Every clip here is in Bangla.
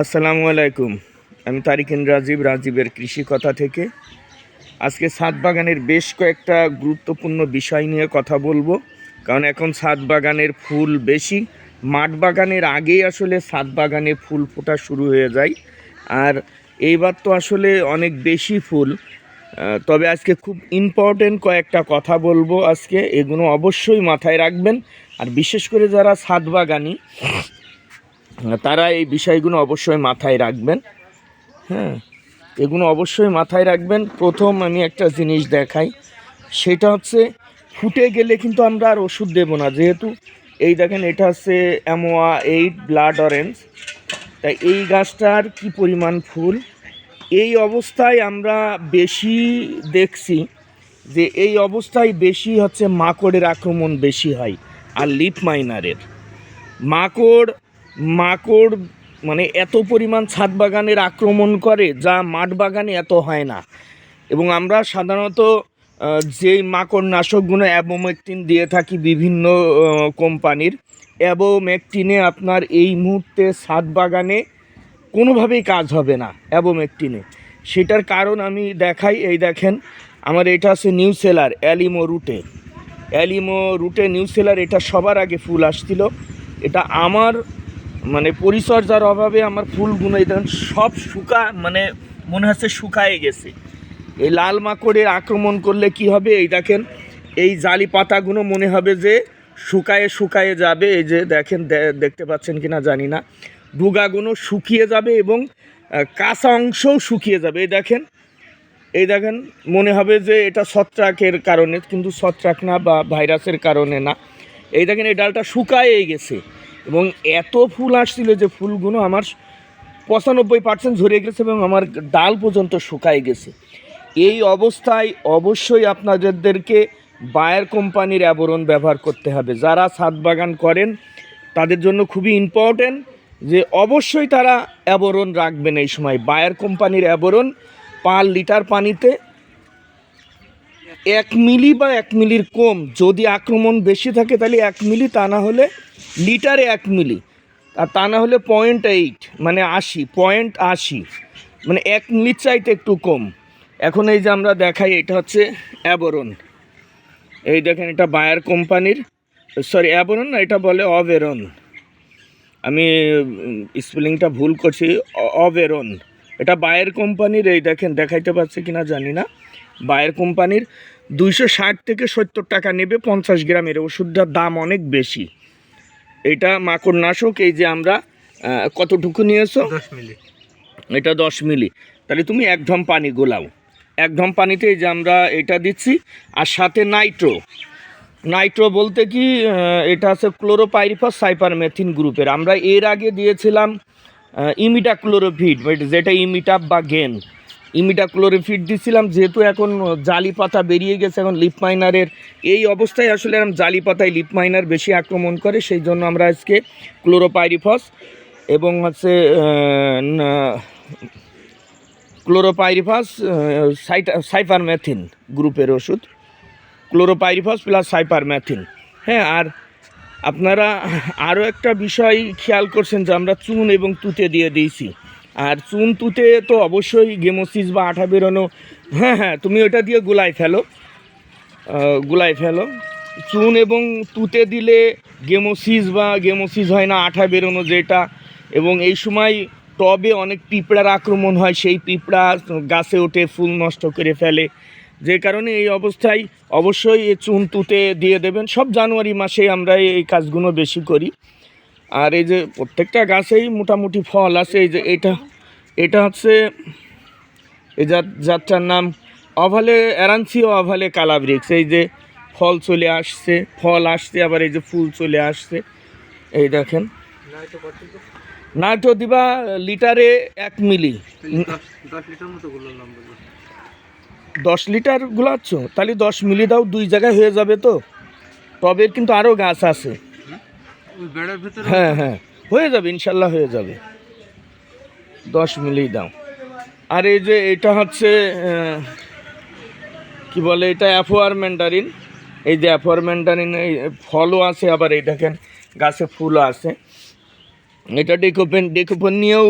আসসালামু আলাইকুম। আমি তারিকিন রাজীব, রাজীবের কৃষি কথা থেকে। আজকে ছাদ বাগানের বেশ কয়েকটা গুরুত্বপূর্ণ বিষয় নিয়ে কথা বলব। কারণ এখন ছাদ বাগানের ফুল বেশি। মাঠ বাগানের আগেই আসলে ছাদ বাগানে ফুল ফোটা শুরু হয়ে যায়। আর এইবার তো আসলে অনেক বেশি ফুল। তবে আজকে খুব ইম্পর্টেন্ট কয়েকটা কথা বলব আজকে। এগুলো অবশ্যই মাথায় রাখবেন। আর বিশেষ করে যারা ছাদ বাগানি তারা এই বিষয়গুলো অবশ্যই মাথায় রাখবেন হ্যাঁ। এগুলো অবশ্যই মাথায় রাখবেন। প্রথম আমি একটা জিনিস দেখাই, সেটা হচ্ছে ফুটে গেলে কিন্তু আমরা আর ওষুধ দেবো না। যেহেতু এই দেখেন এটা হচ্ছে অ্যামোয়া এইট ব্লাড অরেঞ্জ। তাই এই গাছটার কি পরিমাণ ফুল? এই অবস্থায় আমরা বেশি দেখছি যে এই অবস্থায় বেশি হচ্ছে মাকড়ের আক্রমণ বেশি হয় আর লিপ মাইনারের। মাকড় মাকড় মানে এত পরিমাণ ছাদ বাগানের আক্রমণ করে যা মাঠ বাগানে এত হয় না। এবং আমরা সাধারণত যেই মাকড় নাশকগুলো অ্যাবোমেকটিন দিয়ে থাকি বিভিন্ন কোম্পানির, অ্যাবোমেকটিনে আপনার এই মুহূর্তে ছাদ বাগানে কোনোভাবেই কাজ হবে না অ্যাবোমেকটিনে। সেটার কারণ আমি দেখাই, এই দেখেন, আমার এটা আছে নিউ সেলার, অ্যালিমো রুটে। অ্যালিমো রুটে নিউ সেলার, এটা সবার আগে ফুল আসছিল। এটা আমার মানে পরিচর্যার অভাবে আমার ফুলগুলো দেখেন সব শুকা মানে মনে হচ্ছে শুকায়ে গেছে। এই লাল মাকড়ের আক্রমণ করলে কি হবে? এই দেখেন, এই জালি পাতাগুলো মনে হবে যে শুকায়ে শুকায়ে যাবে। এই যে দেখেন দেখতে পাচ্ছেন কি না জানি না। ডুগাগুলো শুকিয়ে যাবে এবং কাঁচা অংশও শুকিয়ে যাবে। এই দেখেন এই দেখেন, মনে হবে যে এটা ছত্রাকের কারণে, কিন্তু ছত্রাক না বা ভাইরাসের কারণে না। এই দেখেন, এই ডালটা শুকায়ে গেছে। এবং এত ফুল আসছিল যে ফুলগুলো আমার পঁচানব্বই পার্সেন্ট ঝরে গেছে এবং আমার ডাল পর্যন্ত শুকায় গেছে। এই অবস্থায় অবশ্যই আপনাদেরকে বায়ার কোম্পানির অ্যাবরণ ব্যবহার করতে হবে। যারা ছাদ বাগান করেন, তাদের জন্য খুবই ইম্পর্ট্যান্ট যে অবশ্যই তারা অ্যাবরণ রাখবেন এই সময়। বায়ার কোম্পানির অ্যাবরণ পার লিটার পানিতে এক মিলি বা এক মিলির কম যদি আক্রমণ বেশি থাকে, তাহলে এক মিলি, তা না হলে লিটারে এক মিলি। আর তা না হলে পয়েন্ট এইট মানে আশি পয়েন্ট আশি মানে এক মিলির চাইতে একটু কম। এখন এই যে আমরা দেখাই, এটা হচ্ছে অ্যাবরন। এই দেখেন, এটা বায়ার কোম্পানির সরি অ্যাবরন না, এটা বলে অবেরন আমি স্পেলিংটা ভুল করছি অবেরন এটা বায়ের কোম্পানির, এই দেখেন, দেখাইতে পারছে কিনা জানি না। বায়ের কোম্পানির দুইশো ষাট থেকে সত্তর টাকা নেবে পঞ্চাশ গ্রামের ওষুধটার দাম অনেক বেশি। এটা মাকড় নাশক এই যে আমরা কতটুকু নিয়েছো? দশ মিলি। এটা দশ মিলি। তাহলে তুমি এক ঢম পানি গোলাও। এক ঢম পানিতে এই যে আমরা এটা দিচ্ছি আর সাথে নাইট্রো। নাইট্রো বলতে কি এটা আছে ক্লোরোপাইরিফাস সাইপারমেথিন গ্রুপের। আমরা এর আগে দিয়েছিলাম ইমিটা ক্লোরোফিড যেটা ইমিটাপ বা গেন। ইমিটা ক্লোরোফিড দিছিলাম, যেহেতু এখন জালি পাতা বেরিয়ে গেছে, এখন লিপ মাইনারের এই অবস্থায় আসলে এরকম জালি পাতায় লিপ মাইনার বেশি আক্রমণ করে, সেই জন্য আমরা আজকে ক্লোরোপাইরিফস এবং হচ্ছে ক্লোরোপাইরিফাস সাইপারমেথিন গ্রুপের ওষুধ। ক্লোরোপাইরিফাস প্লাস সাইপারমেথিন হ্যাঁ আর আপনারা আরও একটা বিষয় খেয়াল করছেন যে আমরা চুন এবং তুতে দিয়ে দিয়েছি। আর চুন তুতে তো অবশ্যই গেমোসিস বা আঠা বেরোনো। হ্যাঁ হ্যাঁ তুমি ওটা দিয়ে গুলাই ফেলো। গুলাই ফেলো। চুন এবং তুতে দিলে গেমোসিস বা গেমোসিস হয় না, আঠা বেরোনো যেটা। এবং এই সময় টবে অনেক পিঁপড়ার আক্রমণ হয়, সেই পিঁপড়া গাছে ওঠে, ফুল নষ্ট করে ফেলে। যে কারণে এই অবস্থায় অবশ্যই এই চুন তুতে দিয়ে দেবেন। সব জানুয়ারি মাসে আমরা এই কাজগুলো বেশি করি। আর এই যে প্রত্যেকটা গাছেই মোটামুটি ফল আছে, এই যে এটা এটা হচ্ছে এই জাতটার নাম অভালে অ্যারান্সিও অভালে কালাব্রিক্স। এই যে ফল চলে আসছে ফল আসছে আবার এই যে ফুল চলে আসছে। এই দেখেন। কত দিবা লিটারে এক মিলি। দশ লিটার গুলাচ্ছ? তাহলে দশ মিলি দাও দুই জায়গায় হয়ে যাবে তো। টবের কিন্তু আরও গাছ আছে। হ্যাঁ হ্যাঁ। হয়ে যাবে ইনশাল্লাহ হয়ে যাবে। দশ মিলি দাও আর এই যে এটা হচ্ছে কি বলে এটা, অ্যাফোয়ার ম্যান্ডারিন। এই যে অ্যাফোয়ার ম্যান্ডারিন এই ফলও আছে, আবার এই দেখেন গাছে ফুলও আছে। এটা ডেকোপেন ডেকোপেন নিয়েও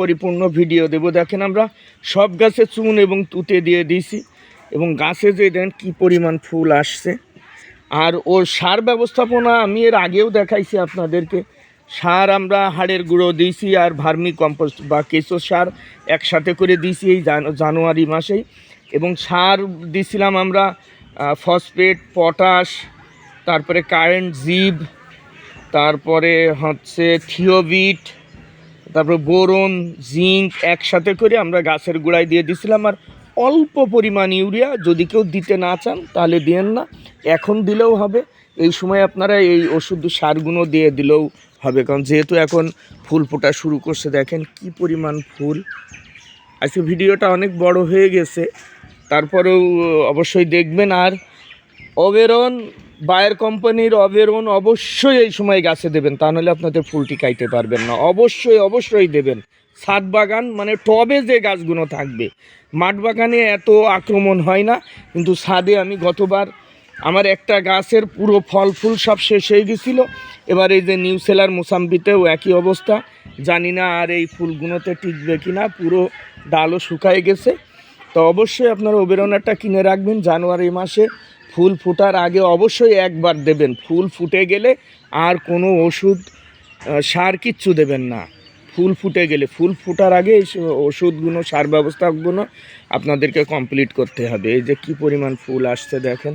পরিপূর্ণ ভিডিও দেবো। দেখেন আমরা সব গাছে চুন এবং তুতে দিয়ে দিয়েছি এবং গাছে যে দেন কী পরিমাণ ফুল আসছে। আর ওর সার ব্যবস্থাপনা আমি এর আগেও দেখাইছি আপনাদেরকে। সার আমরা হাড়ের গুঁড়ো দিয়েছি আর ভার্মি কম্পোস্ট বা কেঁচো সার একসাথে করে দিয়েছি এই জানুয়ারি মাসেই এবং সার দিছিলাম আমরা ফসফেট, পটাশ, তারপরে কারেন্ট জিব, তারপরে হচ্ছে থিওবিট, তারপরে বোরন, জিঙ্ক একসাথে করে আমরা গাছের গোড়ায় দিয়ে দিছিলাম আর অল্প পরিমাণ ইউরিয়া যদি কেউ দিতে না চান তাহলে দিয়েন না। এখন দিলেও হবে। এই সময় আপনারা এই ওষুধ সারগুলো দিয়ে দিলেও হবে। কারণ যেহেতু এখন ফুল ফোটা শুরু করছে, দেখেন কি পরিমাণ ফুল। আজকে ভিডিওটা অনেক বড় হয়ে গেছে। তারপরেও অবশ্যই দেখবেন। আর অবেরন বায়ের কোম্পানির অবেরন অবশ্যই এই সময় গাছে দেবেন। তা নাহলে আপনাদের ফুলটি কাইতে পারবেন না। অবশ্যই অবশ্যই দেবেন। ছাদ বাগান মানে টবে যে গাছগুলো থাকবে, মাঠ বাগানে এত আক্রমণ হয় না। কিন্তু ছাদে আমি গতবার আমার একটা গাছের পুরো ফল, ফুল সব শেষ হয়ে গেছিল। এবার এই যে নিউ সেলার মোসাম্বিতেও একই অবস্থা। জানি না আর এই ফুলগুলোতে টিকবে কি না পুরো ডালও শুকায় গেছে। তো অবশ্যই আপনারা ওবেরনারটা কিনে রাখবেন, জানুয়ারি মাসে ফুল ফোটার আগে অবশ্যই একবার দেবেন। ফুল ফুটে গেলে আর কোনো ওষুধ সার কিচ্ছু দেবেন না। ফুল ফুটে গেলে, ফুল ফুটার আগে এই ওষুধগুলো, সার ব্যবস্থাগুলো আপনাদেরকে কমপ্লিট করতে হবে। এই যে কি পরিমাণ ফুল আসছে দেখেন।